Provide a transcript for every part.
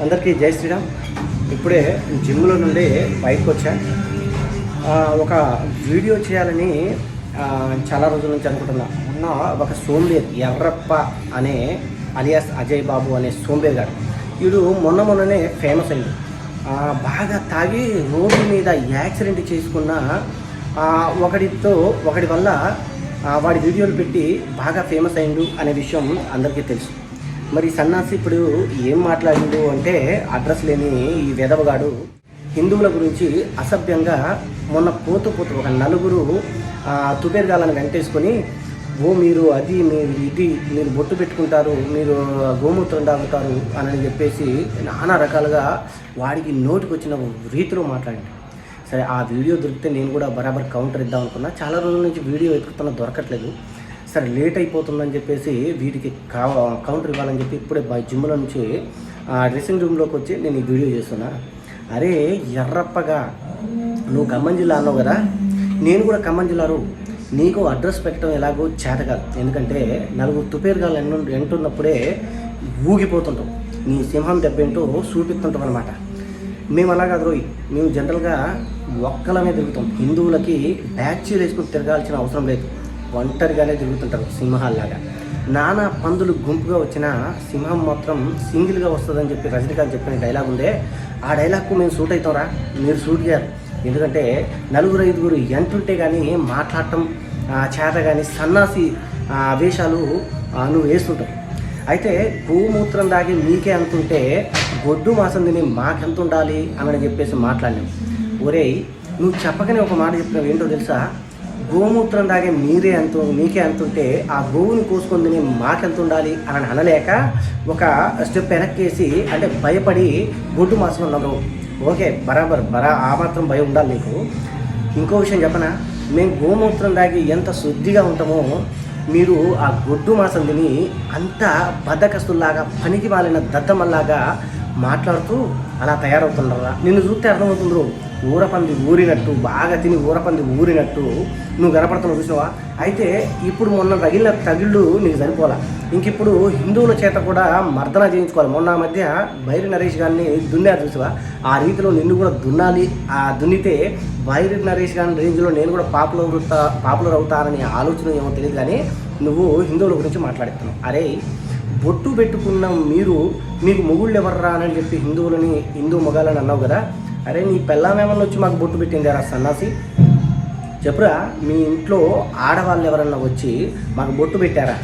అందరికీ జై శ్రీరామ్. ఇప్పుడే జిమ్లో నుండి బయటకు వచ్చా. ఒక వీడియో చేయాలని చాలా రోజుల నుంచి అనుకుంటున్నా. ఉన్న ఒక సోంబేర్ ఎర్రప్ప అనే అలియాస్ అజయ్ బాబు అనే సోంబేర్ గారు. వీడు మొన్న మొన్ననే ఫేమస్ అయింది బాగా తాగి రోడ్డు మీద యాక్సిడెంట్ చేసుకున్న ఒకడితో ఒకడి వల్ల వాడి వీడియోలు పెట్టి బాగా ఫేమస్ అయిండు అనే విషయం అందరికీ తెలుసు. మరి సన్నాసి ఇప్పుడు ఏం మాట్లాడిండు అంటే అడ్రస్ లేని ఈ వెధవగాడు హిందువుల గురించి అసభ్యంగా మొన్న పోతూ పోతూ ఒక నలుగురు ఆ, తుబేర్గాలను వెంటేసుకొని ఓ మీరు అది మీరు ఇది మీరు బొట్టు పెట్టుకుంటారు మీరు గోమూత్రం తాగుతారు అని చెప్పేసి నానా రకాలుగా వాడికి నోటికి వచ్చిన రీతిలో మాట్లాడింది సరే ఆ వీడియో దొరికితే నేను కూడా బరాబర్ కౌంటర్ ఇద్దాం అనుకున్నా. చాలా రోజుల నుంచి వీడియో వెతుకుతున్నా దొరకట్లేదు. సరే లేట్ అయిపోతుందని చెప్పేసి వీటికి కా కౌంటర్ ఇవ్వాలని చెప్పి ఇప్పుడే జిమ్లో నుంచి ఆ డ్రెస్సింగ్ రూమ్లోకి వచ్చి నేను ఈ వీడియో చేస్తున్నా. అరే ఎర్రప్పగా నువ్వు ఖమ్మం జిల్లా అన్నావు కదా? నేను కూడా ఖమ్మం జిల్లారు నీకు అడ్రస్ పెట్టడం ఎలాగో చేత కాదు. ఎందుకంటే నలుగురు తుపేరుగాలు ఎన్ను ఎంటున్నప్పుడే ఊగిపోతుంటాం. నీ సింహం దెబ్బ చూపిస్తుంటాం అనమాట మేము అలా కాదు రోయ్ మేము జనరల్గా ఒక్కలమే తిరుగుతాం. హిందువులకి బ్యాచ్లు వేసుకుని తిరగాల్సిన అవసరం లేదు. ఒంటరిగానే తిరుగుతుంటారు సింహాల్లాగా. నానా పందులు గుంపుగా వచ్చిన సింహం మాత్రం సింగిల్గా వస్తుందని చెప్పి రజనీకాంత్ చెప్పిన డైలాగ్ ఉందే. ఆ డైలాగ్కు మేము సూట్ అవుతాంరా మీరు సూట్ గారు ఎందుకంటే నలుగురు ఐదుగురు ఎంటుంటే కానీ మాట్లాడటం చేత కానీ సన్నాసి ఆ, వేషాలు నువ్వు వేస్తుంటావు. అయితే గోమూత్రం దాగి మీకే అంతుంటే గొడ్డు మాసం తిని మాకెంత ఉండాలి? అని చెప్పేసి మాట్లాడినాం. ఒరేయ్ నువ్వు చెప్పకనే ఒక మాట చెప్పినావు. ఏంటో తెలుసా? గోమూత్రం దాగే మీరే అంత మీకే అంతుంటే ఆ గోవుని కోసుకొని తిని మాకెంత ఉండాలి అని అనలేక ఒక స్టెప్ వెనక్కేసి అంటే భయపడి గొడ్డు మాసం ఉన్నావు ఓకే బరాబర్ బరా ఆ మాత్రం భయం ఉండాలి నీకు. ఇంకో విషయం చెప్పనా? మేము గోమూత్రం దాగి ఎంత శుద్ధిగా ఉంటామో మీరు ఆ గొడ్డు మాసం తిని అంత బద్దకస్తుల్లాగా పనికి మాలిన దద్దమల్లాగా మాట్లాడుతూ అలా తయారవుతుండరా నిన్ను చూస్తే అర్థమవుతుండ్రు. ఊరపంది ఊరినట్టు బాగా తిని ఊరపంది ఊరినట్టు నువ్వు కనపడుతున్నావు చూసినావా? అయితే ఇప్పుడు మొన్న తగిలిన తగిళ్ళు నీకు సరిపోలా. ఇంక ఇప్పుడు హిందువుల చేత కూడా మర్దన చేయించుకోవాలి. మొన్న మధ్య బైరి నరేష్ గారిని దున్నారు చూసావా ఆ రీతిలో నిన్ను కూడా దున్నాలి ఆ దున్నితే బైరి నరేష్ గారి రేంజ్లో నేను కూడా పాపులర్ అవుతా పాపులర్ అవుతానని ఆలోచన ఏమో తెలియదు కానీ నువ్వు హిందువుల గురించి మాట్లాడుతున్నావు. అరే బొట్టు పెట్టుకున్న మీరు మీకు మొగుళ్ళు ఎవర్రా అని చెప్పి హిందువులని హిందూ మొగాలని అన్నావు కదా? అరే నీ పెళ్ళామేమన్నా వచ్చి మాకు బొట్టు పెట్టింది రా సన్నాసి. చెప్పురా మీ ఇంట్లో ఆడవాళ్ళు ఎవరన్నా వచ్చి మాకు బొట్టు పెట్టారా?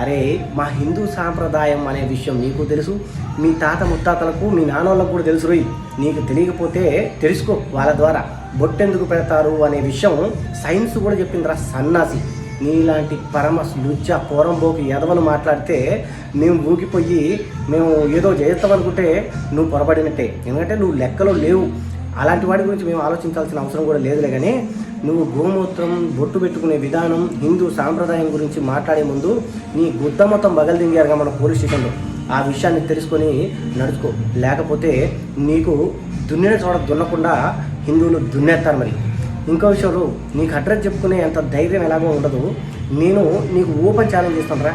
అరే మా హిందూ సాంప్రదాయం అనే విషయం నీకు తెలుసు మీ తాత ముత్తాతలకు మీ నాన్నోళ్ళకు కూడా తెలుసు రోయ్. నీకు తెలియకపోతే తెలుసుకో వాళ్ళ ద్వారా. బొట్టెందుకు పెడతారు అనే విషయం సైన్స్ కూడా చెప్పిందిరా సన్నాసి. నీలాంటి పరమ లుజ్జ పోరంబోకి ఎదవలు మాట్లాడితే మేము ఊగిపోయి మేము ఏదో చేస్తామనుకుంటే నువ్వు పొరపడినట్టే ఎందుకంటే నువ్వు లెక్కలో లేవు. అలాంటి వాడి గురించి మేము ఆలోచించాల్సిన అవసరం కూడా లేదులే కానీ నువ్వు గోమూత్రం బొట్టు పెట్టుకునే విధానం హిందూ సాంప్రదాయం గురించి మాట్లాడే ముందు నీ గుద్ద మొత్తం బగలదింగారుగా మన పోలీస్ స్టేషన్లో. ఆ విషయాన్ని తెలుసుకొని నడుచుకో. లేకపోతే నీకు దున్నిన చోట దున్నకుండా హిందువులు దున్నేస్తారు మరి. ఇంకో విషయంలో నీకు అడ్రస్ చెప్పుకునే అంత ధైర్యం ఎలాగో ఉండదు. నేను నీకు ఓపెన్ ఛాలెంజ్ చేస్తాను రా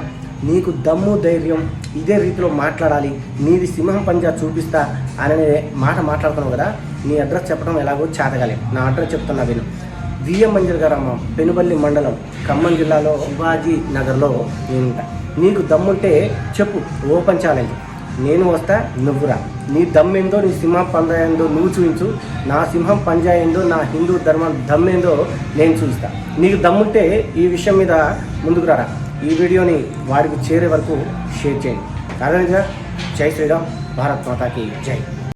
నీకు దమ్ము ధైర్యం ఇదే రీతిలో మాట్లాడాలి. నీది సింహం పంజా చూపిస్తా అనే మాట మాట్లాడుతున్నావు కదా నీ అడ్రస్ చెప్పడం ఎలాగో చేతగాలి నా అడ్రస్ చెప్తున్నా విను. విఎం మంజర్ గ్రామం పెనుబల్లి మండలం ఖమ్మం జిల్లాలో శివాజీ నగర్లో నేను నీకు దమ్ముంటే చెప్పు ఓపెన్ ఛాలెంజ్. నేను వస్తా నువ్వురా నీ దమ్మేందో నీ సింహం పంజాయందో నువ్వు చూపించు నా సింహం పంజా నా హిందూ ధర్మం దమ్మేందో నేను చూపిస్తా నీకు దమ్ముంటే ఈ విషయం మీద ముందుకు రారా. ఈ వీడియోని వారికి చేరే వరకు షేర్ చేయండి. అదేవిధంగా జై శ్రీరామ్. భారత్ మాతాకి జై.